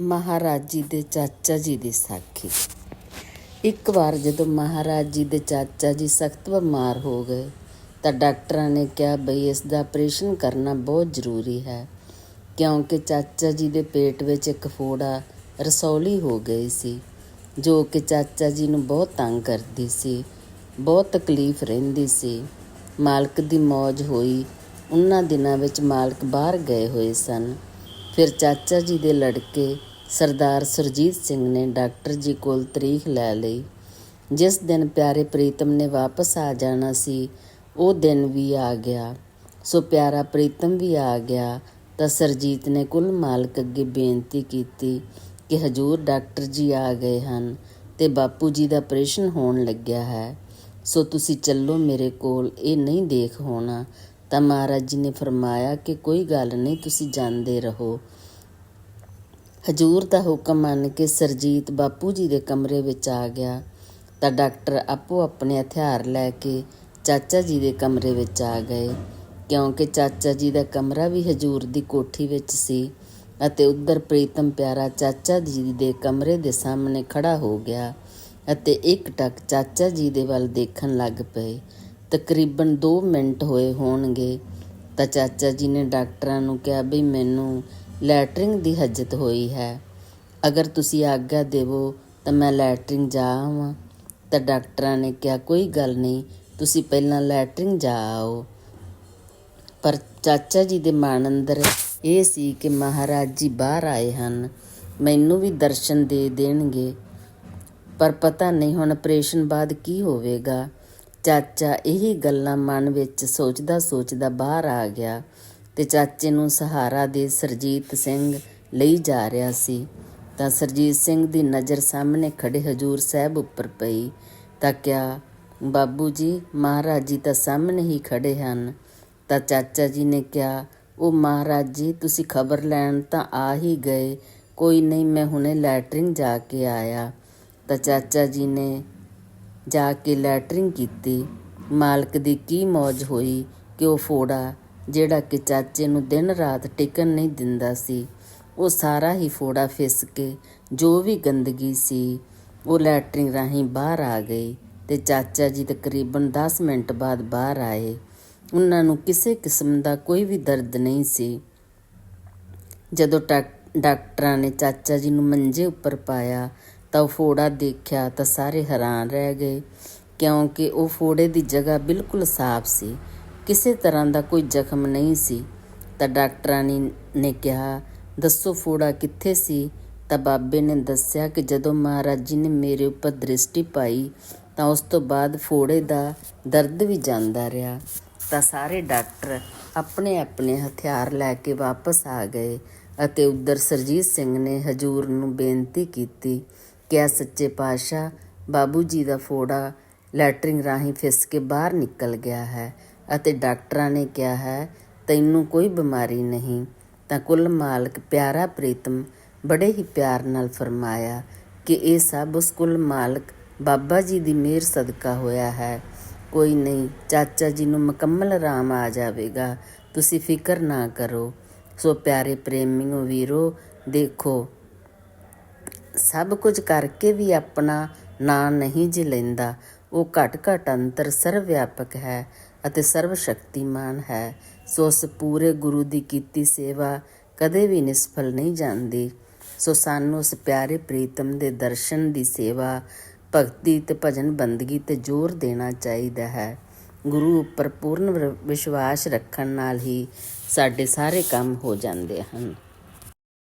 ਮਹਾਰਾਜ ਜੀ ਦੇ ਚਾਚਾ ਜੀ ਦੀ ਸਾਖੀ। ਇੱਕ ਵਾਰ ਜਦੋਂ ਮਹਾਰਾਜ ਜੀ ਦੇ ਚਾਚਾ ਜੀ ਸਖਤ ਬਿਮਾਰ ਹੋ ਗਏ, ਤਾਂ ਡਾਕਟਰਾਂ ਨੇ ਕਿਹਾ, ਬਈ ਇਸ ਦਾ ਆਪਰੇਸ਼ਨ ਕਰਨਾ ਬਹੁਤ ਜ਼ਰੂਰੀ ਹੈ, ਕਿਉਂਕਿ ਚਾਚਾ ਜੀ ਦੇ ਪੇਟ ਵਿੱਚ ਇੱਕ ਫੋੜਾ ਰਸੌਲੀ ਹੋ ਗਈ ਸੀ, ਜੋ ਕਿ ਚਾਚਾ ਜੀ ਨੂੰ ਬਹੁਤ ਤੰਗ ਕਰਦੀ ਸੀ, ਬਹੁਤ ਤਕਲੀਫ ਰਹਿੰਦੀ ਸੀ। ਮਾਲਕ ਦੀ ਮੌਜ ਹੋਈ, ਉਹਨਾਂ ਦਿਨਾਂ ਵਿੱਚ ਮਾਲਕ ਬਾਹਰ ਗਏ ਹੋਏ ਸਨ। ਫਿਰ ਚਾਚਾ ਜੀ ਦੇ ਲੜਕੇ ਸਰਦਾਰ ਸੁਰਜੀਤ ਸਿੰਘ ਨੇ ਡਾਕਟਰ ਜੀ ਕੋਲ ਤਰੀਖ ਲੈ ਲਈ। ਜਿਸ ਦਿਨ ਪਿਆਰੇ ਪ੍ਰੀਤਮ ਨੇ ਵਾਪਸ ਆ ਜਾਣਾ ਸੀ, ਉਹ ਦਿਨ ਵੀ ਆ ਗਿਆ। ਸੋ ਪਿਆਰਾ ਪ੍ਰੀਤਮ ਵੀ ਆ ਗਿਆ ਤਾਂ ਸਰਜੀਤ ਨੇ ਕੁੱਲ ਮਾਲਕ ਅੱਗੇ ਬੇਨਤੀ ਕੀਤੀ ਕਿ ਹਜੂਰ ਡਾਕਟਰ ਜੀ ਆ ਗਏ ਹਨ ਤੇ ਬਾਪੂ ਜੀ ਦਾ ਆਪਰੇਸ਼ਨ ਹੋਣ ਲੱਗਿਆ ਹੈ। ਸੋ ਤੁਸੀਂ ਚੱਲੋ ਮੇਰੇ ਕੋਲ, ਇਹ ਨਹੀਂ ਦੇਖ ਹੋਣਾ ਤਾਂ ਮਹਾਰਾਜ ਜੀ ਨੇ ਫਰਮਾਇਆ ਕਿ ਕੋਈ ਗੱਲ ਨਹੀਂ, ਤੁਸੀਂ ਜਾਂਦੇ ਰਹੋ। ਹਜੂਰ ਦਾ ਹੁਕਮ ਮੰਨ ਕੇ ਸਰਜੀਤ ਬਾਪੂ ਜੀ ਦੇ ਕਮਰੇ ਵਿੱਚ ਆ ਗਿਆ। ਤਾਂ ਡਾਕਟਰ ਆਪੋ ਆਪਣੇ ਹਥਿਆਰ ਲੈ ਕੇ ਚਾਚਾ ਜੀ ਦੇ ਕਮਰੇ ਵਿੱਚ ਆ ਗਏ, ਕਿਉਂਕਿ ਚਾਚਾ ਜੀ ਦਾ ਕਮਰਾ ਵੀ ਹਜੂਰ ਦੀ ਕੋਠੀ ਵਿੱਚ ਸੀ ਅਤੇ ਉੱਧਰ ਪ੍ਰੀਤਮ ਪਿਆਰਾ ਚਾਚਾ ਜੀ ਦੇ ਕਮਰੇ ਦੇ ਸਾਹਮਣੇ ਖੜਾ ਹੋ ਗਿਆ ਅਤੇ ਇੱਕ ਟੱਕ ਚਾਚਾ ਜੀ ਦੇ ਵੱਲ ਦੇਖਣ ਲੱਗ ਪਏ। ਤਕਰੀਬਨ 2 ਮਿੰਟ ਹੋਏ ਹੋਣਗੇ। ਤਾਂ ਚਾਚਾ ਜੀ ਨੇ ਡਾਕਟਰਾਂ ਨੂੰ ਕਿਹਾ ਵੀ ਮੈਨੂੰ ਲੈਟਰਿੰਗ ਦੀ ਹਜਤ ਹੋਈ ਹੈ। ਅਗਰ ਤੁਸੀਂ ਆਗਿਆ ਦੇਵੋ, ਤਾਂ ਮੈਂ ਲੈਟਰਿੰਗ ਜਾਵਾਂ ਤਾਂ ਡਾਕਟਰਾਂ ਨੇ ਕਿਹਾ, ਕੋਈ ਗੱਲ ਨਹੀਂ, ਤੁਸੀਂ ਪਹਿਲਾਂ ਲੈਟਰਿੰਗ ਜਾ ਆਓ। ਪਰ ਚਾਚਾ ਜੀ ਦੇ ਮਨ ਅੰਦਰ ਇਹ ਸੀ ਕਿ ਮਹਾਰਾਜ ਜੀ ਬਾਹਰ ਆਏ ਹਨ, ਮੈਨੂੰ ਵੀ ਦਰਸ਼ਨ ਦੇ ਦੇਣਗੇ। ਪਰ ਪਤਾ ਨਹੀਂ ਹੁਣ ਆਪਰੇਸ਼ਨ ਬਾਅਦ ਕੀ ਹੋਵੇਗਾ। ਚਾਚਾ ਇਹੀ ਗੱਲਾਂ ਮਨ ਵਿੱਚ ਸੋਚਦਾ ਸੋਚਦਾ ਬਾਹਰ ਆ ਗਿਆ ਤੇ ਚਾਚੇ ਨੂੰ ਸਹਾਰਾ ਦੇ ਸਰਜੀਤ ਸਿੰਘ ਲਈ ਜਾ ਰਿਹਾ ਸੀ। ਤਾਂ ਸਰਜੀਤ ਸਿੰਘ ਦੀ ਨਜ਼ਰ ਸਾਹਮਣੇ ਖੜੇ ਹਜੂਰ ਸਾਹਿਬ ਉੱਪਰ ਪਈ ਤਾਂ ਕਿਹਾ, ਬਾਬੂ ਜੀ, ਮਹਾਰਾਜ ਜੀ ਤਾਂ ਸਾਹਮਣੇ ਹੀ ਖੜੇ ਹਨ। ਤਾਂ ਚਾਚਾ ਜੀ ਨੇ ਕਿਹਾ, ਉਹ ਮਹਾਰਾਜ ਜੀ, ਤੁਸੀਂ ਖਬਰ ਲੈਣ ਤਾਂ ਆ ਹੀ ਗਏ। ਕੋਈ ਨਹੀਂ, ਮੈਂ ਹੁਣੇ ਲੈਟਰਿੰਗ ਜਾ ਕੇ ਆਇਆ। ਤਾਂ ਚਾਚਾ ਜੀ ਨੇ ਜਾ ਕੇ ਲੈਟਰਿੰਗ ਕੀਤੀ। ਮਾਲਕ ਦੀ ਕੀ ਮੌਜ ਹੋਈ ਕਿ ਉਹ ਫੋੜਾ, ਜਿਹੜਾ ਕਿ ਚਾਚੇ ਨੂੰ ਦਿਨ ਰਾਤ ਟਿਕਣ ਨਹੀਂ ਦਿੰਦਾ ਸੀ। ਉਹ ਸਾਰਾ ਹੀ ਫੋੜਾ ਫਿਸ ਕੇ, ਜੋ ਵੀ ਗੰਦਗੀ ਸੀ, ਉਹ ਲੈਟਰਿੰਗ ਰਾਹੀਂ ਬਾਹਰ ਆ ਗਈ ਤੇ ਚਾਚਾ ਜੀ ਤਕਰੀਬਨ 10 ਮਿੰਟ ਬਾਅਦ ਬਾਹਰ ਆਏ। ਉਹਨਾਂ ਨੂੰ ਕਿਸੇ ਕਿਸਮ ਦਾ ਕੋਈ ਵੀ ਦਰਦ ਨਹੀਂ ਸੀ। ਜਦੋਂ ਟਾਕ- ਡਾਕਟਰਾਂ ਨੇ ਚਾਚਾ ਜੀ ਨੂੰ ਮੰਜੇ ਉੱਪਰ ਪਾਇਆ ਤਾਂ ਉਹ ਫੋੜਾ ਦੇਖਿਆ ਤਾਂ ਸਾਰੇ ਹੈਰਾਨ ਰਹਿ ਗਏ, ਕਿਉਂਕਿ ਉਹ ਫੋੜੇ ਦੀ ਜਗ੍ਹਾ ਬਿਲਕੁਲ ਸਾਫ਼ ਸੀ, ਕਿਸੇ ਤਰ੍ਹਾਂ ਦਾ ਕੋਈ ਜ਼ਖਮ ਨਹੀਂ ਸੀ। ਤਾਂ ਡਾਕਟਰਾਂ ਨੇ ਨੇ ਕਿਹਾ, ਦੱਸੋ ਫੋੜਾ ਕਿੱਥੇ ਸੀ? ਤਾਂ ਬਾਬੇ ਨੇ ਦੱਸਿਆ ਕਿ ਜਦੋਂ ਮਹਾਰਾਜ ਜੀ ਨੇ ਮੇਰੇ ਉੱਪਰ ਦ੍ਰਿਸ਼ਟੀ ਪਾਈ, ਤਾਂ ਉਸ ਤੋਂ ਬਾਅਦ ਫੋੜੇ ਦਾ ਦਰਦ ਵੀ ਜਾਂਦਾ ਰਿਹਾ। ਤਾਂ ਸਾਰੇ ਡਾਕਟਰ ਆਪਣੇ ਆਪਣੇ ਹਥਿਆਰ ਲੈ ਕੇ ਵਾਪਸ ਆ ਗਏ ਅਤੇ ਉਧਰ ਸਰਜੀਤ ਸਿੰਘ ਨੇ ਹਜੂਰ ਨੂੰ ਬੇਨਤੀ ਕੀਤੀ ਕਿਆ ਸੱਚੇ ਪਾਤਸ਼ਾਹ, ਬਾਬੂ ਜੀ ਦਾ ਫੋੜਾ ਲੈਟਰਿੰਗ ਰਾਹੀਂ ਫਿਸ ਕੇ ਬਾਹਰ ਨਿਕਲ ਗਿਆ ਹੈ ਅਤੇ ਡਾਕਟਰਾਂ ਨੇ ਕਿਹਾ ਹੈ, ਤੈਨੂੰ ਕੋਈ ਬਿਮਾਰੀ ਨਹੀਂ। ਤਾਂ ਕੁੱਲ ਮਾਲਕ ਪਿਆਰਾ ਪ੍ਰੀਤਮ ਬੜੇ ਹੀ ਪਿਆਰ ਨਾਲ ਫਰਮਾਇਆ ਕਿ ਇਹ ਸਭ ਉਸ ਕੁੱਲ ਮਾਲਕ ਬਾਬਾ ਜੀ ਦੀ ਮਿਹਰ ਸਦਕਾ ਹੋਇਆ ਹੈ। ਕੋਈ ਨਹੀਂ, ਚਾਚਾ ਜੀ ਨੂੰ ਮੁਕੰਮਲ ਆਰਾਮ ਆ ਜਾਵੇਗਾ। ਤੁਸੀਂ ਫਿਕਰ ਨਾ ਕਰੋ। ਸੋ ਪਿਆਰੇ ਪ੍ਰੇਮੀਓ ਵੀਰੋ, ਦੇਖੋ ਸਭ ਕੁਝ ਕਰਕੇ ਵੀ ਆਪਣਾ ਨਾਂ ਨਹੀਂ ਜੀ ਲੈਂਦਾ ਉਹ ਘਟ ਘਟ ਅੰਤਰ ਸਰਵ ਵਿਆਪਕ ਹੈ ਅਤੇ ਸਰਵ ਸ਼ਕਤੀਮਾਨ ਹੈ। ਸੋ ਉਸ ਪੂਰੇ ਗੁਰੂ ਦੀ ਕੀਤੀ ਸੇਵਾ ਕਦੇ ਵੀ ਨਿਸਫਲ ਨਹੀਂ ਜਾਂਦੀ। ਸੋ ਸਾਨੂੰ ਉਸ ਪਿਆਰੇ ਪ੍ਰੀਤਮ ਦੇ ਦਰਸ਼ਨ ਦੀ ਸੇਵਾ, ਭਗਤੀ ਤੇ ਭਜਨ ਬੰਦਗੀ ਤੇ ਜ਼ੋਰ ਦੇਣਾ ਚਾਹੀਦਾ ਹੈ। ਗੁਰੂ ਉੱਪਰ ਪੂਰਨ ਵਿ- ਵਿਸ਼ਵਾਸ ਰੱਖਣ ਨਾਲ ਹੀ ਸਾਡੇ ਸਾਰੇ ਕੰਮ ਹੋ ਜਾਂਦੇ ਹਨ।